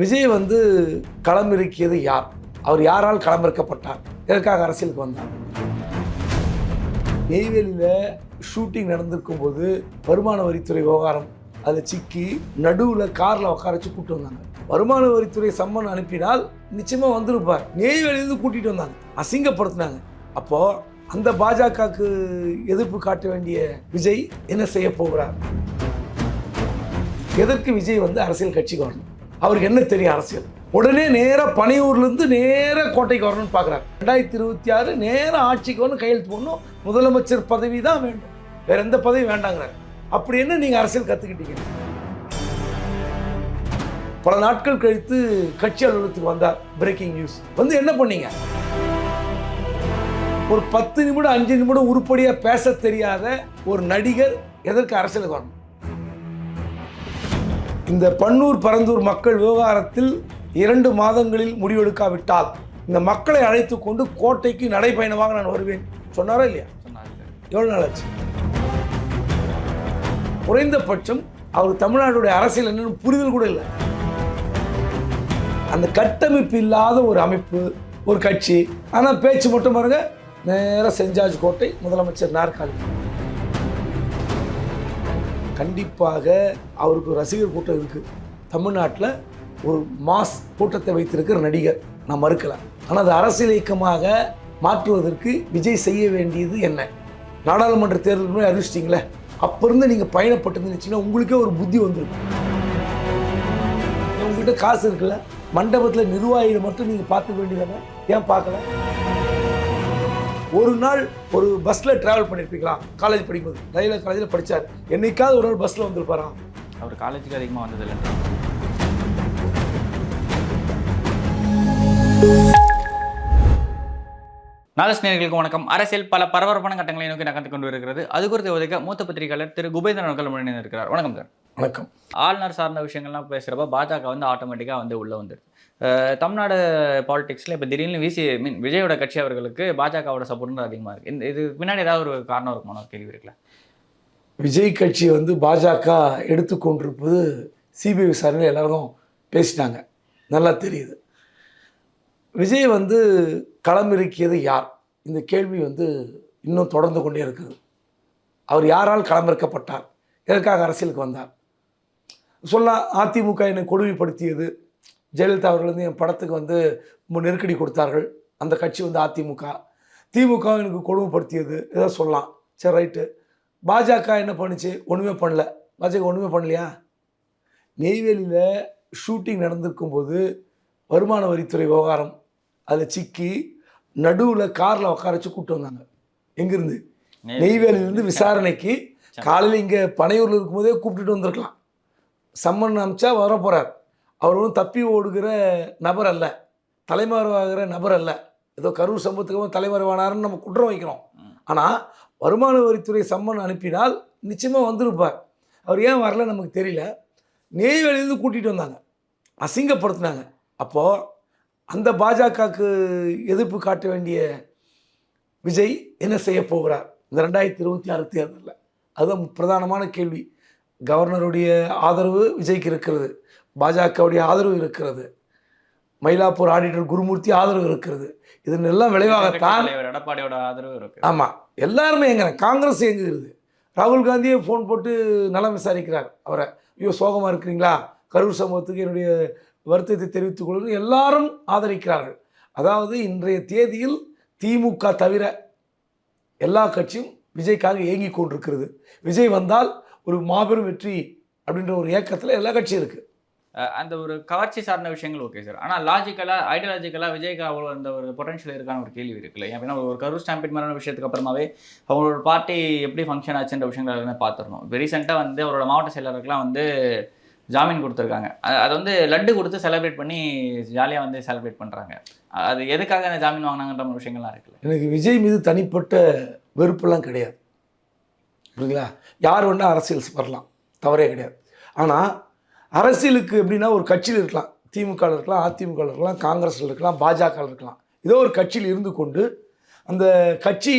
விஜய் வந்து களமிறக்கியது யார்? அவர் யாரால் களமிறக்கப்பட்டார்? எதற்காக அரசியலுக்கு வந்தார்? நெய்வேலியில் ஷூட்டிங் நடந்திருக்கும் போது வருமான வரித்துறை விவகாரம் அதில் சிக்கி நடுவில் காரில் உட்கார வச்சு கூப்பிட்டு வந்தாங்க. வருமான வரித்துறை சம்மன் அனுப்பினால் நிச்சயமாக வந்திருப்பார். நெய்வேலியிலேருந்து கூட்டிகிட்டு வந்தாங்க. அசிங்கப்படுத்தினாங்க. அப்போது அந்த பாஜகவுக்கு எதிர்ப்பு காட்ட வேண்டிய விஜய் என்ன செய்ய போகிறார்? எதற்கு விஜய் வந்து அரசியல் கட்சிக்கு வரணும்? அவருக்கு என்ன தெரியும் அரசியல்? உடனே நேராக பனையூர்லேருந்து நேராக கோட்டைக்கு வரணும்னு பார்க்குறாரு. ரெண்டாயிரத்தி இருபத்தி ஆறு நேராக ஆட்சிக்கு வரணும் கையெழுத்து போடணும். முதலமைச்சர் பதவி தான் வேண்டும். வேற எந்த பதவி வேண்டாங்கிறாரு. அப்படி என்ன நீங்கள் அரசியல் கற்றுக்கிட்டீங்க பல நாட்கள் கழித்து கட்சி அலுவலகத்துக்கு வந்தார் பிரேக்கிங் நியூஸ் வந்து என்ன பண்ணீங்க? ஒரு பத்து நிமிடம் அஞ்சு நிமிடம் உருப்படியாக பேச தெரியாத ஒரு நடிகர் எதற்கு அரசியலுக்கு வரணும்? இந்த பன்னூர் பரந்தூர் மக்கள் விவகாரத்தில் இரண்டு மாதங்களில் முடிவெடுக்காவிட்டால் இந்த மக்களை அழைத்து கொண்டு கோட்டைக்கு நடைபயணமாக நான் வருவேன். சொன்னாரா இல்லையா? எவ்வளோ நாள் ஆச்சு குறைந்தபட்சம் அவர் தமிழ்நாட்டுடைய அரசியல் என்னன்னு புரிதல் கூட இல்லை. அந்த கட்டமைப்பு இல்லாத ஒரு அமைப்பு ஒரு கட்சி. ஆனால் பேச்சு மட்டும் பாருங்க நேராக செஞ்சாஜ் கோட்டை முதலமைச்சர் நாற்காலி. கண்டிப்பாக அவருக்கு ஒரு ரசிகர் கூட்டம் இருக்குது தமிழ்நாட்டில் ஒரு மாஸ் கூட்டத்தை வைத்திருக்கிற நடிகர். நான் மறுக்கலை. ஆனால் அது அரசியல் இயக்கமாக மாற்றுவதற்கு விஜய் செய்ய வேண்டியது என்ன? நாடாளுமன்ற தேர்தல் அறிவிச்சிட்டிங்களே? அப்போ இருந்து நீங்கள் பயணப்பட்டு இருந்துச்சுன்னா உங்களுக்கே ஒரு புத்தி வந்திருக்கும். உங்ககிட்ட காசு இருக்குல்ல? மண்டபத்தில் நிர்வாகிகள் மட்டும் நீங்கள் பார்த்துக்க வேண்டியதானே? ஏன் பார்க்கல? ஒரு நாள் ஒரு பஸ்ஸில் ட்ராவல் பண்ணியிருப்பீங்களா காலேஜ் படிக்கும்போது. ரயில்வே காலேஜில் படித்தார் என்னைக்காவது ஒரு நாள் பஸ்ஸில் வந்திருப்பாரா? அவர் காலேஜுக்கு அதிகமாக வந்ததில்லை. நாகஸ் நேர்களுக்கு வணக்கம். அரசியல் பல பரபரப்பான கட்டங்களை நோக்கி நகர்ந்து கொண்டு வருகிறது. அது குறித்து உதவிக்க மூத்த பத்திரிகையாளர் திரு குபேந்திரன் அவர்கள் இருக்கிறார். வணக்கம் சார். வணக்கம். ஆளுநர் சார்ந்த விஷயங்கள்லாம் பேசுகிறப்ப பாஜக வந்து ஆட்டோமேட்டிக்காக வந்து உள்ளே வந்துடுது தமிழ்நாடு பாலிடிக்ஸில் இப்போ திடீர்னு விசி மீன் விஜயோட கட்சி அவர்களுக்கு பாஜகவோட சப்போர்ட் அதிகமாக இருக்குது இந்த இது பின்னாடி ஏதாவது ஒரு காரணம் இருக்குமான கேள்வி இருக்குல்ல. விஜய் கட்சி வந்து பாஜக எடுத்துக்கொண்டிருப்பது சிபிஐ விசாரணையில் எல்லாரும் பேசிட்டாங்க நல்லா தெரியுது. விஜய் வந்து களமிறக்கியது யார்? இந்த கேள்வி வந்து இன்னும் தொடர்ந்து கொண்டே இருக்குது. அவர் யாரால் களமிறக்கப்பட்டார்? எதற்காக அரசியலுக்கு வந்தார்? சொல்ல அதிமுக என்னை கொடுமைப்படுத்தியது. ஜெயலலிதா அவர்கள் வந்து என் படத்துக்கு வந்து நெருக்கடி கொடுத்தார்கள். அந்த கட்சி வந்து அதிமுக. திமுக எனக்கு கொடுமைப்படுத்தியது. ஏதோ சொல்லலாம். சரி ரைட்டு. பாஜக என்ன பண்ணுச்சு? ஒன்றுமே பண்ணல. பாஜக ஒன்றுமே பண்ணலையா? நெய்வேலியில் ஷூட்டிங் நடந்திருக்கும் போது வருமான வரித்துறை விவகாரம் அதில் சிக்கி நடுவில் காரில் உட்கார வச்சு கூப்பிட்டு வந்தாங்க. எங்கேருந்து? நெய்வேலியிலேருந்து விசாரணைக்கு காலையில் இங்கே பனையூரில் இருக்கும்போதே கூப்பிட்டுட்டு வந்திருக்கலாம். சம்மன் அமிச்சா வர போகிறார் அவர் ஒன்றும் தப்பி ஓடுகிற நபர் அல்ல. தலைமறைவாகிற நபர் அல்ல. ஏதோ கரூர் சம்பவத்துக்கு தலைமறைவானாருன்னு நம்ம குற்றம் வைக்கிறோம். ஆனால் வருமான வரித்துறை சம்மன் அனுப்பினால் நிச்சயமாக வந்திருப்பார். அவர் ஏன் வரல நமக்கு தெரியல. நெய்வேலியிலேருந்து கூட்டிகிட்டு வந்தாங்க. அசிங்கப்படுத்தினாங்க. அப்போது அந்த பாஜகவுக்கு எதிர்ப்பு காட்ட வேண்டிய விஜய் என்ன செய்ய போகிறார்? இந்த ரெண்டாயிரத்தி இருபத்தி ஆறு தேர்தலில். அதுதான் பிரதானமான கேள்வி. கவர்னருடைய ஆதரவு விஜய்க்கு இருக்கிறது. பாஜகவுடைய ஆதரவு இருக்கிறது. மயிலாப்பூர் ஆடிட்டர் குருமூர்த்தி ஆதரவு இருக்கிறது. இதன் எல்லாம் விளைவாகத்தான் எடப்பாடியோட ஆதரவு இருக்கு. ஆமாம் எல்லாருமே எங்க காங்கிரஸ் எங்குகிறது ராகுல் காந்தியே ஃபோன் போட்டு நலம் விசாரிக்கிறார். அவரை ஐயோ சோகமாக இருக்கிறீங்களா? கரூர் சமூகத்துக்கு என்னுடைய வருத்தத்தை தெரிவித்துக் கொள்ளுங்கள் எல்லாரும் ஆதரிக்கிறார்கள். அதாவது இன்றைய தேதியில் திமுக தவிர எல்லா கட்சியும் விஜய்க்காக ஏங்கி கொண்டிருக்கிறது. விஜய் வந்தால் ஒரு மாபெரும் வெற்றி அப்படின்ற ஒரு ஏக்கத்தில் எல்லா கட்சியும் இருக்குது அந்த ஒரு கவர்ச்சி சார்ந்த விஷயங்கள் ஓகே சார். ஆனால் லாஜிக்கலாக ஐடியாலஜிக்கலாக விஜய்க்கு அவ்வளோ அந்த ஒரு பொட்டன்ஷியல் இருக்கான ஒரு கேள்வி இருக்குல்ல. ஏன்னா ஒரு கரூர் ஸ்டாம்பிட் மாதிரியான விஷயத்துக்கு அப்புறமாவே அவங்களோட பார்ட்டி எப்படி ஃபங்க்ஷன் ஆச்சுன்ற விஷயங்கள் எல்லாமே பார்த்துடணும். இப்போ ரீசெண்டாக வந்து அவரோட மாவட்ட செயலாளருக்குலாம் வந்து ஜாமீன் கொடுத்துருக்காங்க. அது அதை வந்து லட்டு கொடுத்து செலிப்ரேட் பண்ணி ஜாலியாக வந்து செலிப்ரேட் பண்ணுறாங்க அது எதுக்காக அந்த ஜாமீன் வாங்கினாங்கன்ற ஒரு விஷயங்கள்லாம் இருக்குல்ல. எனக்கு விஜய் மீது தனிப்பட்ட வெறுப்பெல்லாம் கிடையாது. புரியுங்களா யார் வேணால் அரசியல் வரலாம். தவறே கிடையாது. ஆனால் அரசியலுக்கு எப்படின்னா ஒரு கட்சியில் இருக்கலாம். திமுக இருக்கலாம் அதிமுக இருக்கலாம் காங்கிரஸில் இருக்கலாம் பாஜக இருக்கலாம். ஏதோ ஒரு கட்சியில் இருந்து கொண்டு அந்த கட்சி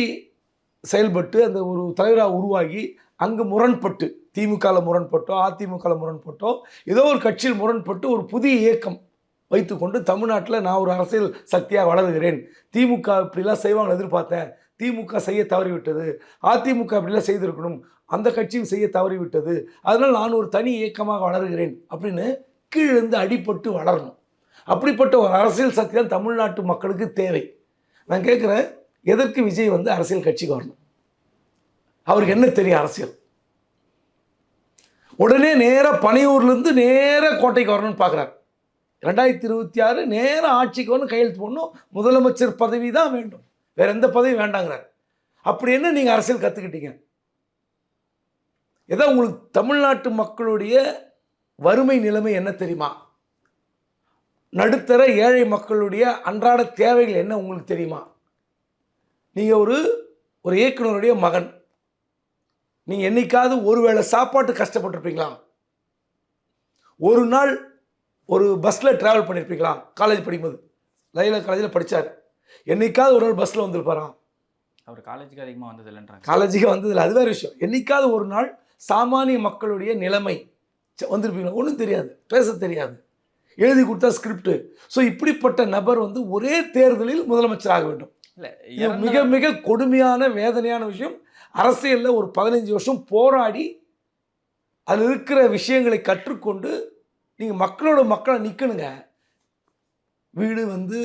செயல்பட்டு அந்த ஒரு தலைவராக உருவாகி அங்கே முரண்பட்டு திமுகவில் முரண்பட்டோ அதிமுகவில் முரண்பட்டோ ஏதோ ஒரு கட்சியில் முரண்பட்டு ஒரு புதிய இயக்கம் வைத்துக்கொண்டு தமிழ்நாட்டில் நான் ஒரு அரசியல் சக்தியாக வளருகிறேன். திமுக இப்படிலாம் செய்வாங்க எதிர்பார்த்தேன். திமுக செய்ய தவறிவிட்டது. அதிமுக இப்படிலாம் செய்திருக்கணும். அந்த கட்சியும் செய்ய தவறிவிட்டது. அதனால் நான் ஒரு தனி இயக்கமாக வளருகிறேன் அப்படின்னு கீழிருந்து அடிபட்டு வளரணும். அப்படிப்பட்ட ஒரு அரசியல் சக்தி தான் தமிழ்நாட்டு மக்களுக்கு தேவை. நான் கேட்குறேன் எதற்கு விஜய் வந்து அரசியல் கட்சிக்கு வரணும்? அவருக்கு என்ன தெரியும் அரசியல்? உடனே நேராக பனையூர்லேருந்து நேராக கோட்டைக்கு வரணும்னு பார்க்குறாரு ரெண்டாயிரத்தி இருபத்தி ஆறு நேராக ஆட்சிக்கு வரணும் கையெழுத்து போடணும். முதலமைச்சர் பதவி தான் வேண்டும். வேற எந்த பதவி வேண்டாங்கிறார். அப்படி என்ன நீங்கள் அரசியல் கற்றுக்கிட்டீங்க ஏதோ உங்களுக்கு தமிழ்நாட்டு மக்களுடைய வறுமை நிலைமை என்ன தெரியுமா? நடுத்தர ஏழை மக்களுடைய அன்றாட தேவைகள் என்ன உங்களுக்கு தெரியுமா? நீங்கள் ஒரு ஒரு இயக்குனருடைய மகன். நீங்கள் என்னைக்காவது ஒருவேளை சாப்பாட்டு கஷ்டப்பட்டிருப்பீங்களா? ஒரு நாள் ஒரு பஸ்ஸில் ட்ராவல் பண்ணியிருப்பீங்களா காலேஜ் படிக்கும்போது. லைலா காலேஜில் படித்தார் என்னைக்காவது ஒரு நாள் பஸ்ஸில் வந்திருப்பாரா அவர் காலேஜுக்கு அதிகமாக வந்தது இல்லைன்றாங்க. காலேஜுக்கு வந்ததில்ல அது வேறு விஷயம். என்னைக்காவது ஒரு நாள் சாமானிய மக்களுடைய நிலைமை வந்திருப்பீங்களா? ஒன்றும் தெரியாது. பேச தெரியாது. எழுதி கொடுத்தா ஸ்கிரிப்ட் ஸோ இப்படிப்பட்ட நபர் வந்து ஒரே தேர்தலில் முதலமைச்சர் ஆக வேண்டும். இல்லை மிக மிக கொடுமையான வேதனையான விஷயம். அரசியலில் ஒரு பதினஞ்சு வருஷம் போராடி அதில் இருக்கிற விஷயங்களை கற்றுக்கொண்டு நீங்கள் மக்களோட மக்களை நிற்கணுங்க வீடு வந்து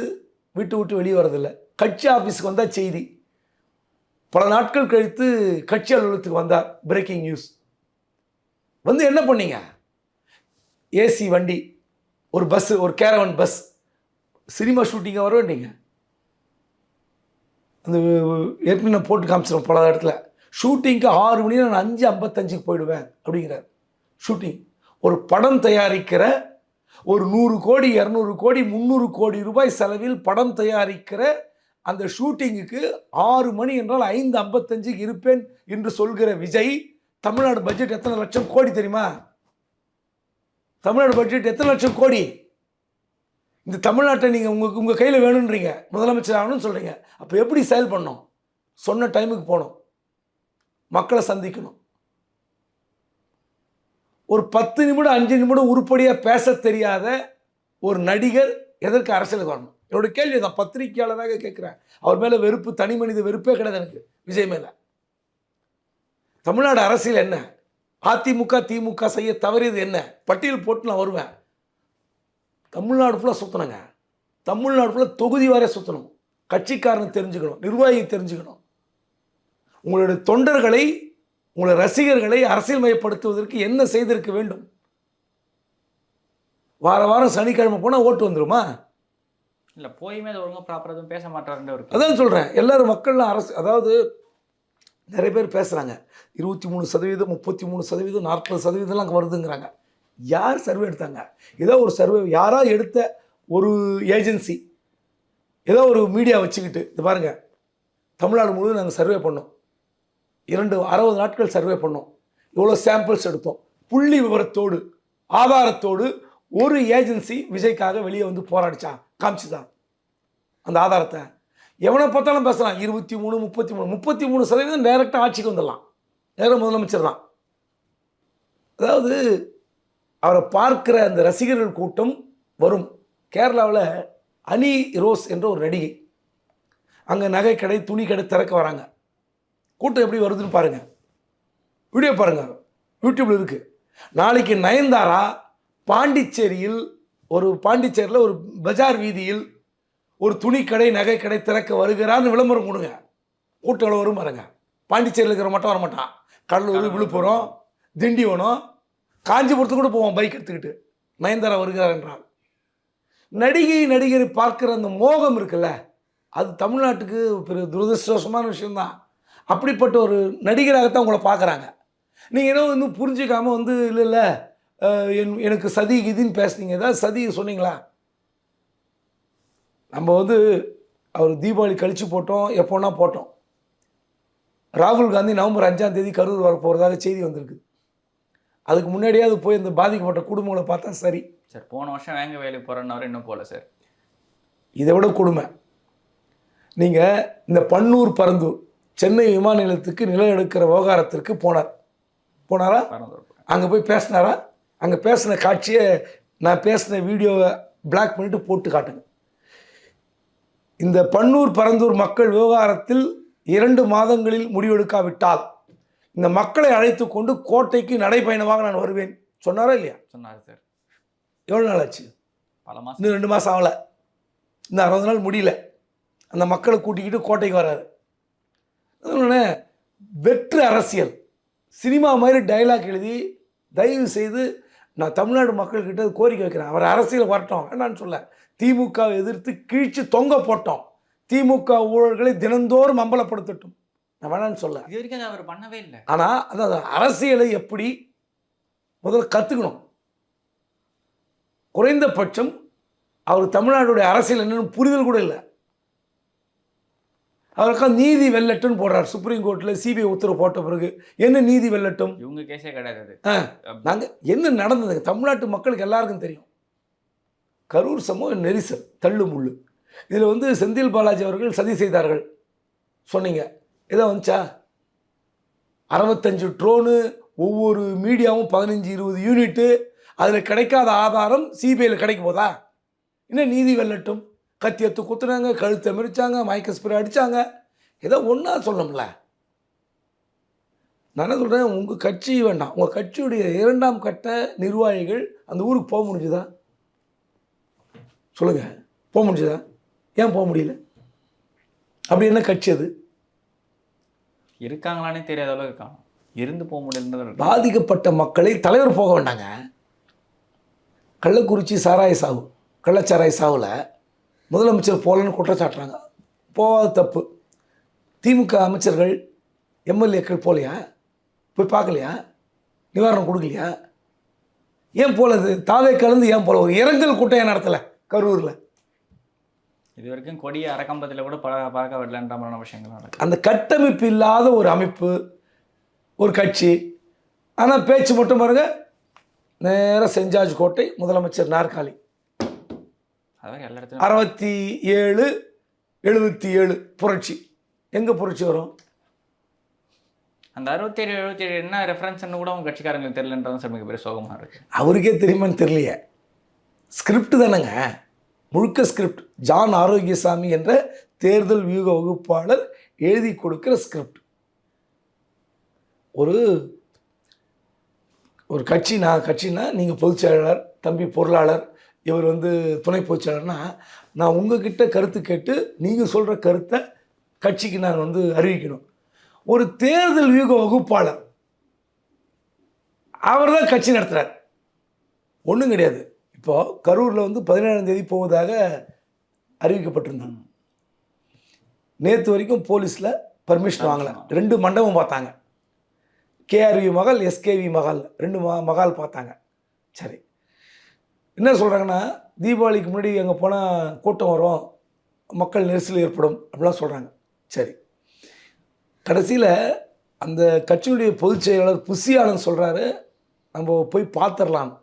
வீட்டு விட்டு வெளியே வரதில்லை கட்சி ஆஃபீஸுக்கு வந்தால் செய்தி. பல நாட்கள் கழித்து கட்சி அலுவலகத்துக்கு வந்தார் பிரேக்கிங் நியூஸ் வந்து என்ன பண்ணீங்க? ஏசி வண்டி ஒரு பஸ்ஸு ஒரு கேரவன் பஸ் சினிமா ஷூட்டிங்காக வர வேண்டீங்க. அந்த ஏற்கனவே நான் போட்டு காமிச்சிடும் பல இடத்துல. ஷூட்டிங்க்கு ஆறு மணி நான் அஞ்சு ஐம்பத்தஞ்சுக்கு போயிடுவேன் அப்படிங்கிறார். ஷூட்டிங். ஒரு படம் தயாரிக்கிற ஒரு நூறு கோடி இரநூறு கோடி முந்நூறு கோடி ரூபாய் செலவில் படம் தயாரிக்கிற அந்த ஷூட்டிங்குக்கு ஆறு மணி என்றால் ஐந்து ஐம்பத்தஞ்சுக்கு இருப்பேன் என்று சொல்கிற விஜய் தமிழ்நாடு பட்ஜெட் எத்தனை லட்சம் கோடி தெரியுமா? தமிழ்நாடு பட்ஜெட் எத்தனை லட்சம் கோடி? இந்த தமிழ்நாட்டை நீங்கள் உங்களுக்கு உங்கள் கையில் வேணுன்றீங்க முதலமைச்சர் ஆகணும்னு சொல்கிறீங்க அப்போ எப்படி செயல் பண்ணணும் சொன்ன டைமுக்கு போகணும். மக்களை சந்திக்கணும். ஒரு பத்து நிமிடம் அஞ்சு நிமிடம் உருப்படியாக பேச தெரியாத ஒரு நடிகர் எதற்கு அரசியலுக்கு வரணும்? என்னோட கேள்வி தான் பத்திரிகையாளராக கேட்குறேன். அவர் மேலே வெறுப்பு தனி மனித வெறுப்பே கிடையாது எனக்கு விஜய் மேலே. தமிழ்நாடு அரசியல் என்ன? அதிமுக திமுக செய்ய தவறியது என்ன? பட்டியல் போட்டு நான் வருவேன். தமிழ்நாடு ஃபுல்லாக சுற்றணுங்க தமிழ்நாடு ஃபுல்லாக தொகுதி வரை சுற்றணும் கட்சிக்காரனை தெரிஞ்சுக்கணும் நிர்வாகியை தெரிஞ்சுக்கணும். உங்களுடைய தொண்டர்களை உங்களுடைய ரசிகர்களை அரசியல் மயப்படுத்துவதற்கு என்ன செய்திருக்க வேண்டும்? வார வாரம் சனிக்கிழமை போனால் ஓட்டு வந்துருமா? இல்லை போயுமே அது ஒழுங்காக ப்ராப்பராக எதுவும் பேச மாட்டாருன்ற அதான் சொல்கிறேன் எல்லாரும் மக்கள்லாம் அரசு அதாவது நிறைய பேர் பேசுகிறாங்க இருபத்தி மூணு சதவீதம் முப்பத்தி மூணு சதவீதம் நாற்பது சதவீதம்லாம் வருதுங்கிறாங்க. யார் சர்வே எடுத்தாங்க? ஏதோ ஒரு சர்வே யாரா எடுத்த ஒரு ஏஜென்சி? ஏதோ ஒரு மீடியா வச்சுக்கிட்டு இது பாருங்கள் தமிழ்நாடு முழுவதும் நாங்கள் சர்வே பண்ணோம். இரண்டு அறுபது நாட்கள் சர்வே பண்ணோம். இவ்வளோ சாம்பிள்ஸ் எடுத்தோம். புள்ளி விவரத்தோடு ஆதாரத்தோடு ஒரு ஏஜென்சி விஜய்க்காக வெளியே வந்து போராடிச்சான். காமிச்சுதான். அந்த ஆதாரத்தை. எவனை பார்த்தாலும் பேசலாம். இருபத்தி மூணு முப்பத்தி மூணு. முப்பத்தி மூணு சதவீதம் டைரெக்டாக ஆட்சிக்கு வந்துடலாம். நேர முதலமைச்சர் தான். அதாவது அவரை பார்க்கிற அந்த ரசிகர்கள் கூட்டம் வரும். கேரளாவில் அனி ரோஸ் என்ற ஒரு நடிகை. அங்கே நகை கடை துணி கடை திறக்க வராங்க. கூட்டம் எப்படி வருதுன்னு பாருங்கள் வீடியோ பாருங்கள் யூடியூப்பில் இருக்குது நாளைக்கு நயன்தாரா பாண்டிச்சேரியில் ஒரு பாண்டிச்சேரியில் ஒரு பஜார் வீதியில் ஒரு துணிக்கடை நகைக்கடை திறக்க வருகிறான்னு விளம்பரம் கொடுங்க. கூட்டம் வரும் பாருங்க. பாண்டிச்சேரியில் இருக்கிற மட்டும் வர மாட்டான் கடலூர் விழுப்புரம் திண்டிவனம் காஞ்சிபுரத்துக்கு கூட போவோம் பைக் எடுத்துக்கிட்டு. நயன்தாரா வருகிறார் என்றால். நடிகை நடிகரை பார்க்குற அந்த மோகம் இருக்குல்ல அது தமிழ்நாட்டுக்கு பெரிய துரதிருஷ்டவசமான விஷயம்தான். அப்படிப்பட்ட ஒரு நடிகராகத்தான் உங்களை பார்க்குறாங்க. நீங்கள் ஏதோ இன்னும் புரிஞ்சுக்காம வந்து இல்லை இல்லை என்- எனக்கு சதி கிதின்னு பேசுனீங்க. ஏதாவது சதி சொன்னீங்களா? நம்ம வந்து அவர் தீபாவளி கழித்து போட்டோம் எப்போனா போட்டோம். ராகுல் காந்தி நவம்பர் அஞ்சாம் தேதி கரூர் வர போகிறதாக செய்தி வந்திருக்கு. அதுக்கு முன்னாடியே அது போய் இந்த பாதிக்கப்பட்ட குடும்பங்களை பார்த்தா சரி. சார் போன வருஷம் வேங்க வேலைக்கு போகிறேன்னவர் இன்னும் போகல சார். இதை விட கொடுமை. நீங்கள் இந்த பன்னூர் பரந்தூர் சென்னை விமான நிலையத்துக்கு நிலம் எடுக்கிற விவகாரத்திற்கு போனார். போனாரா? அங்கே போய் பேசினாரா? அங்கே பேசின காட்சியை நான் பேசின வீடியோவை பிளாக் பண்ணிட்டு போட்டு காட்டுங்க. இந்த பன்னூர் பரந்தூர் மக்கள் விவகாரத்தில் இரண்டு மாதங்களில் முடிவெடுக்காவிட்டால் இந்த மக்களை அழைத்து கொண்டு கோட்டைக்கு நடைப்பயணமாக நான் வருவேன். சொன்னாரா இல்லையா? சொன்னார் சார். எவ்வளோ நாள் ஆச்சு? பல மாசம். இன்னும் ரெண்டு மாதம் ஆகலை. இந்த அறுபது நாள் முடியல. அந்த மக்களை கூட்டிக்கிட்டு கோட்டைக்கு வராரு வெற்று அரசியல். சினிமா மாதிரி டைலாக் எழுதி தயவு செய்து நான் தமிழ்நாடு மக்கள்கிட்ட கோரிக்கை வைக்கிறேன். அவர் அரசியல் வரட்டும் வேண்டான்னு சொல்ல. திமுகவை எதிர்த்து கீழ்ச்சி தொங்க போட்டோம். திமுக ஊழல்களை தினந்தோறும் அம்பலப்படுத்தட்டும். நான் வேணான்னு சொல்ல. இது வரைக்கும் அவர் பண்ணவே இல்லை. ஆனால் அதாவது அரசியலை எப்படி முதல்ல கற்றுக்கணும் குறைந்தபட்சம் அவர் தமிழ்நாடுடைய அரசியல் என்னன்னு புரிதல் கூட இல்லை. அவருக்காக நீதி வெல்லட்டும்னு போடுறார். சுப்ரீம் கோர்ட்டில் சிபிஐ உத்தரவு போட்ட பிறகு என்ன நீதி வெல்லட்டும்? இவங்க கேஸே கிடையாது ஆ நாங்கள் என்ன நடந்தது? தமிழ்நாட்டு மக்களுக்கு எல்லாருக்கும் தெரியும். கரூர் சமூக நெரிசல் தள்ளு முள்ளு இதில் வந்து செந்தில் பாலாஜி அவர்கள் சதி செய்தார்கள். சொன்னீங்க. ஏதோ வந்துச்சா? அறுபத்தஞ்சு ட்ரோனு ஒவ்வொரு மீடியாவும் பதினஞ்சு இருபது யூனிட்டு அதில் கிடைக்காத ஆதாரம் சிபிஐயில் கிடைக்க போதா? இன்னும் நீதி வெல்லட்டும்? கத்தி எடுத்து குத்துனாங்க கழுத்தை மிரிச்சாங்க மயக்க ஸ்ப்ரே அடித்தாங்க ஏதோ ஒன்றா சொல்லணும்ல. நான் என்ன சொல்கிறேன் உங்கள் கட்சி வேண்டாம். உங்கள் கட்சியுடைய இரண்டாம் கட்ட நிர்வாகிகள் அந்த ஊருக்கு போக முடிஞ்சுதா? சொல்லுங்கள் போக முடிஞ்சுதா? ஏன் போக முடியல? அப்படி என்ன கட்சி அது? இருக்காங்களானே தெரியாத அளவுக்கு காணும் இருந்து போக முடியலன்றது பாதிக்கப்பட்ட மக்களை தலைவர் போக வேண்டாங்க. கள்ளக்குறிச்சி சாராய சாவு கள்ளச்சாராய சாவில் முதலமைச்சர் போகலன்னு குற்றச்சாட்டுறாங்க. போகாத தப்பு. திமுக அமைச்சர்கள் எம்எல்ஏக்கள் போகலையா போய் பார்க்கலையா? நிவாரணம் கொடுக்கலையா? ஏன் போலது தாவே கலந்து ஏன் போல? ஒரு இரங்கல் கூட்டம் நடத்தலை கரூரில்? இது வரைக்கும் கொடிய அரக்கம்பத்தில் கூட பழ பழக்க விடலன்ற விஷயங்கள் அந்த கட்டமைப்பு இல்லாத ஒரு அமைப்பு ஒரு கட்சி. ஆனால் பேச்சு மட்டும் பாருங்க. நேராக செஞ்சாஜ் கோட்டை முதலமைச்சர் நாற்காலி. அறுபத்தி ஏழு எழுபத்தி ஏழு புரட்சி. எங்கே புரட்சி வரும்? அந்த அறுபத்தேழு எழுபத்தேழு என்ன ரெஃபரன்ஸ்னு கூட உங்க கட்சிக்காரங்களுக்கு தெரியலன்றதான் சார் மிகப்பெரிய சோகமா இருக்கு. அவருக்கே தெரியுமான்னு தெரியலையே. ஸ்கிரிப்ட் தானேங்க. முழுக்க ஸ்கிரிப்ட் ஜான் ஆரோக்கியசாமி என்ற தேர்தல் வியூக வகுப்பாளர் எழுதி கொடுக்குற ஸ்கிரிப்ட் ஒரு ஒரு கட்சி நான் கட்சினா நீங்கள் பொதுச் செயலாளர் தம்பி பொருளாளர் இவர் வந்து துணை பொதுச் செயலாளர்னா நான் உங்ககிட்ட கருத்து கேட்டு நீங்கள் சொல்கிற கருத்தை கட்சிக்கு நான் வந்து அறிவிக்கணும். ஒரு தேர்தல் வியூக வகுப்பாளர் அவர் தான் கட்சி நடத்துகிறார் ஒன்றும் கிடையாது. இப்போது கரூரில் வந்து பதினேழாம் தேதி போவதாக அறிவிக்கப்பட்டிருந்தாங்க நேற்று வரைக்கும் போலீஸில் பர்மிஷன் வாங்கலை. ரெண்டு மண்டபம் பார்த்தாங்க. கேஆர்வி மகால் எஸ்கேவி மகால் ரெண்டு மகால் பார்த்தாங்க. சரி. என்ன சொல்கிறாங்கன்னா தீபாவளிக்கு முன்னாடி அங்கே போனால் கூட்டம் வரும் மக்கள் நெரிசல் ஏற்படும் அப்படிலாம் சொல்கிறாங்க சரி. கடைசியில் அந்த கட்சியுடைய பொதுச் செயலாளர் புசியானந்த் சொல்கிறாரு நம்ம போய் பார்த்துடலாம்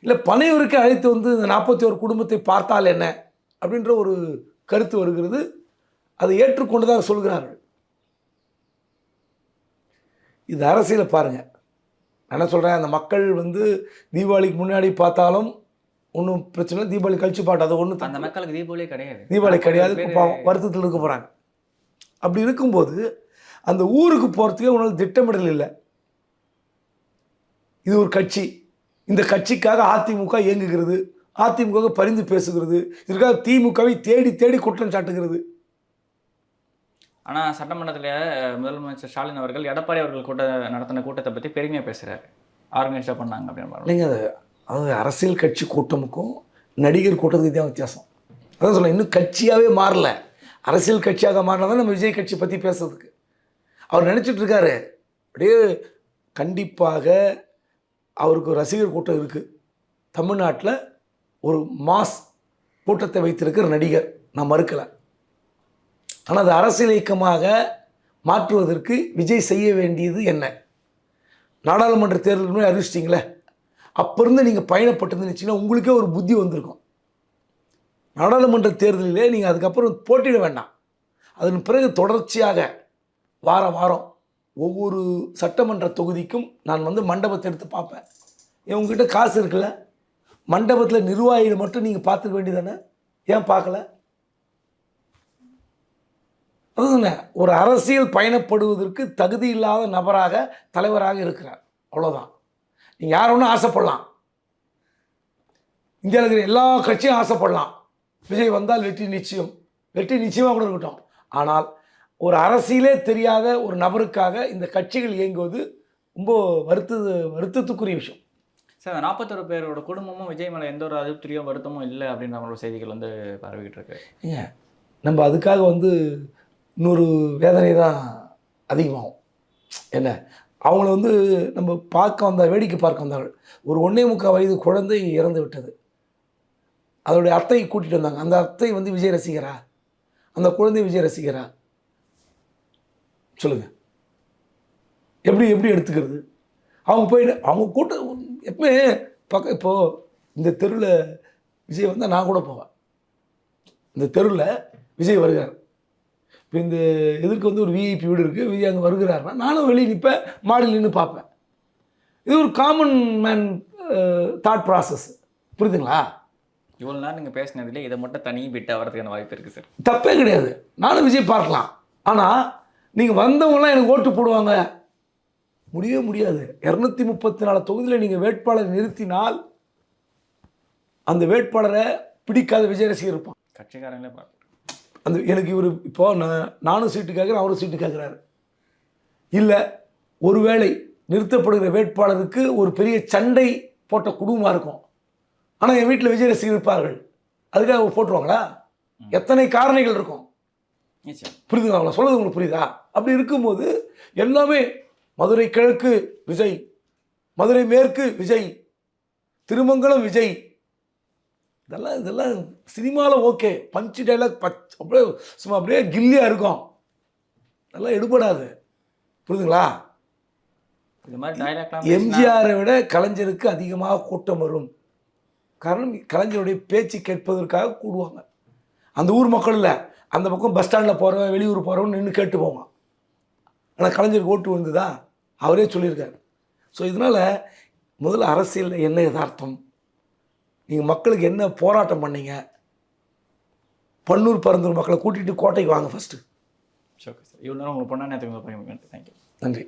இல்லை பனையூருக்கு அழைத்து வந்து இந்த நாற்பத்தி ஒரு குடும்பத்தை பார்த்தால் என்ன? அப்படின்ற ஒரு கருத்து வருகிறது. அதை ஏற்றுக்கொண்டுதான் சொல்கிறார்கள். இது அரசியலை பாருங்கள் என்ன சொல்கிறேன் அந்த மக்கள் வந்து தீபாவளிக்கு முன்னாடி பார்த்தாலும் ஒன்றும் பிரச்சனை தீபாவளி கழிச்சு பாட்டு அது ஒன்றும் அந்த மக்களுக்கு தீபாவளியே கிடையாது. தீபாவளி கிடையாது வருத்தத்தில் இருக்க போகிறாங்க அப்படி இருக்கும்போது அந்த ஊருக்கு போகிறதுக்கே உன்னால் திட்டமிடல் இல்லை. இது ஒரு கட்சி. இந்த கட்சிக்காக அதிமுக இயங்குகிறது. அதிமுக பரிந்து பேசுகிறது. இதற்காக திமுகவை தேடி தேடி குற்றம் சாட்டுகிறது. ஆனா சட்டமன்றத்துல முதலமைச்சர் ஸ்டாலின் அவர்கள் எடப்பாடி அவர்கள் கூட்ட நடத்தின கூட்டத்தை பத்தி பெருமையா பேசுறாரு. ஆர்கனைஸா பண்ணாங்க அப்படின்னு. இல்லைங்க அது அது அரசியல் கட்சி கூட்டமுக்கும் நடிகர் கூட்டத்துக்கு தான் வித்தியாசம். அதான் சொல்ல இன்னும் கட்சியாகவே மாறல. அரசியல் கட்சியாக மாறினா தான் நம்ம விஜய் கட்சி பற்றி பேசுறதுக்கு. அவர் நினச்சிட்டு இருக்காரு அப்படியே கண்டிப்பாக அவருக்கு ரசிகர் கூட்டம் இருக்குது தமிழ்நாட்டில் ஒரு மாஸ் கூட்டத்தை வைத்திருக்கிற நடிகர் நான் மறுக்கலை. ஆனால் அது அரசியல் இயக்கமாக மாற்றுவதற்கு விஜய் செய்ய வேண்டியது என்ன? நாடாளுமன்ற தேர்தல் அறிவிச்சிட்டிங்களே? அப்போ இருந்து நீங்கள் பயணப்பட்டு நினச்சிங்கன்னா உங்களுக்கே ஒரு புத்தி வந்திருக்கும். நாடாளுமன்ற தேர்தலிலே நீங்கள் அதுக்கப்புறம் போட்டியிட வேண்டாம். அதன் பிறகு தொடர்ச்சியாக வாரம் வாரம் ஒவ்வொரு சட்டமன்ற தொகுதிக்கும் நான் வந்து மண்டபத்தை எடுத்து பார்ப்பேன். ஏன் உங்ககிட்ட காசு இருக்குல்ல? மண்டபத்தில் நிர்வாகிகள் மட்டும் நீங்கள் பார்த்துக்க வேண்டியதானே ஏன் பார்க்கல? அதுதானே ஒரு அரசியல் பயணப்படுவதற்கு தகுதி இல்லாத நபராக தலைவராக இருக்கிறார். அவ்வளோதான் நீங்கள் யார் ஒன்றும் ஆசைப்படலாம். இந்தியாவில் இருக்கிற எல்லா கட்சியும் ஆசைப்படலாம். விஜய் வந்தால் வெற்றி நிச்சயம். வெற்றி நிச்சயமாக கூட இருக்கட்டும். ஆனால் ஒரு அரசியலே தெரியாத ஒரு நபருக்காக இந்த கட்சிகள் இயங்குவது ரொம்ப வருத்த வருத்தத்துக்குரிய விஷயம். சார் நாற்பத்தொரு பேரோட குடும்பமும் விஜய் மேலே எந்த ஒரு அதிருப்தியோ வருத்தமும் இல்லை அப்படின்ற ஒரு செய்திகள் வந்து பரவிக்கிட்டு இருக்கு. ஏங்க நம்ம அதுக்காக வந்து இன்னொரு வேதனை தான் அதிகமாகும். என்ன? அவங்கள வந்து நம்ம பார்க்க வந்த வேடிக்கை பார்க்க வந்தார்கள். ஒரு ஒன்றே முக்கால் வயது குழந்தை இறந்து விட்டது. அதோடைய அத்தை கூட்டிகிட்டு வந்தாங்க. அந்த அத்தை வந்து விஜய் ரசிகரா? அந்த குழந்தை விஜய் ரசிகரா? சொல்லுங்கள் எப்படி எப்படி எடுத்துக்கிறது? அவங்க போய் அவங்க கூட்டம் எப்பவுமே பக்க இப்போது இந்த தெருவில் விஜய் வந்தால் நான் கூட போவேன். இந்த தெருவில் விஜய் வருகிறார். இப்போ இந்த எதிர்க்கு வந்து ஒரு விஐபி வீடு இருக்குது விஜய் அங்கே வருகிறாருன்னா நானும் வெளியே நிற்பேன் மாடியில் நின்று பார்ப்பேன். இது ஒரு காமன் மேன் தாட் ப்ராசஸ் புரியுதுங்களா? இவ்வளோ நேரம் நீங்கள் பேசினதுல இதை மட்டும் தனி விட்டு வரதுக்கான வாய்ப்பு இருக்குது சார். தப்பே கிடையாது. நானும் விஜய் பார்க்கலாம். ஆனால் நீங்கள் வந்தவங்களாம் எனக்கு ஓட்டு போடுவாங்க. முடியவே முடியாது. இரநூத்தி முப்பத்தி நாலு தொகுதியில் நீங்கள் வேட்பாளரை நிறுத்தினால் அந்த வேட்பாளரை பிடிக்காத விஜய் ரசிகர் இருப்பான். கட்சிக்காரங்களே பார்க்க அந்த எனக்கு இவர் இப்போ நான் நானும் சீட்டு கேட்குறேன் அவரும் சீட்டு கேட்குறாரு இல்லை ஒருவேளை நிறுத்தப்படுகிற வேட்பாளருக்கு ஒரு பெரிய சண்டை போட்ட குடும்பமாக இருக்கும். ஆனால் என் வீட்டில் விஜய் ரசிகர் இருப்பார்கள். அதுக்காக போட்டுருவாங்களா? எத்தனை காரணிகள் இருக்கும்? புரியுதுங்களா? அவங்கள சொல்றது உங்களுக்கு புரியுதா? அப்படி இருக்கும்போது எல்லாமே மதுரை கிழக்கு விஜய் மதுரை மேற்கு விஜய் திருமங்கலம் விஜய் இதெல்லாம் இதெல்லாம் சினிமாவில் ஓகே. பஞ்சு டைலாக் பச் அப்படியே சும்மா அப்படியே கில்லியாக இருக்கும். அதெல்லாம் எடுபடாது. புரியுதுங்களா? இது மாதிரி டைலாக்லாம் எம்ஜிஆரை விட கலைஞருக்கு அதிகமாக கூட்டம் வரும். காரணம் கலைஞருடைய பேச்சு கேட்பதற்காக கூடுவாங்க. அந்த ஊர் மக்கள் இல்லை. அந்த பக்கம் பஸ் ஸ்டாண்டில் போகிறவன் வெளியூர் போகிறவன் நின்று கேட்டு போவான். ஆனால் கலைஞருக்கு ஓட்டு வந்ததா அவரே சொல்லியிருக்காரு. ஸோ இதனால் முதல்ல அரசியலில் என்ன யதார்த்தம்? நீங்கள் மக்களுக்கு என்ன போராட்டம் பண்ணீங்க? பன்னூர் பரந்தூர் மக்களை கூட்டிகிட்டு கோட்டைக்கு வாங்க ஃபஸ்ட்டு ஓகே சார் இவ்வளோ நேரம் உங்களுக்கு பொண்ணா நேரத்துக்கு தேங்க்யூ நன்றி.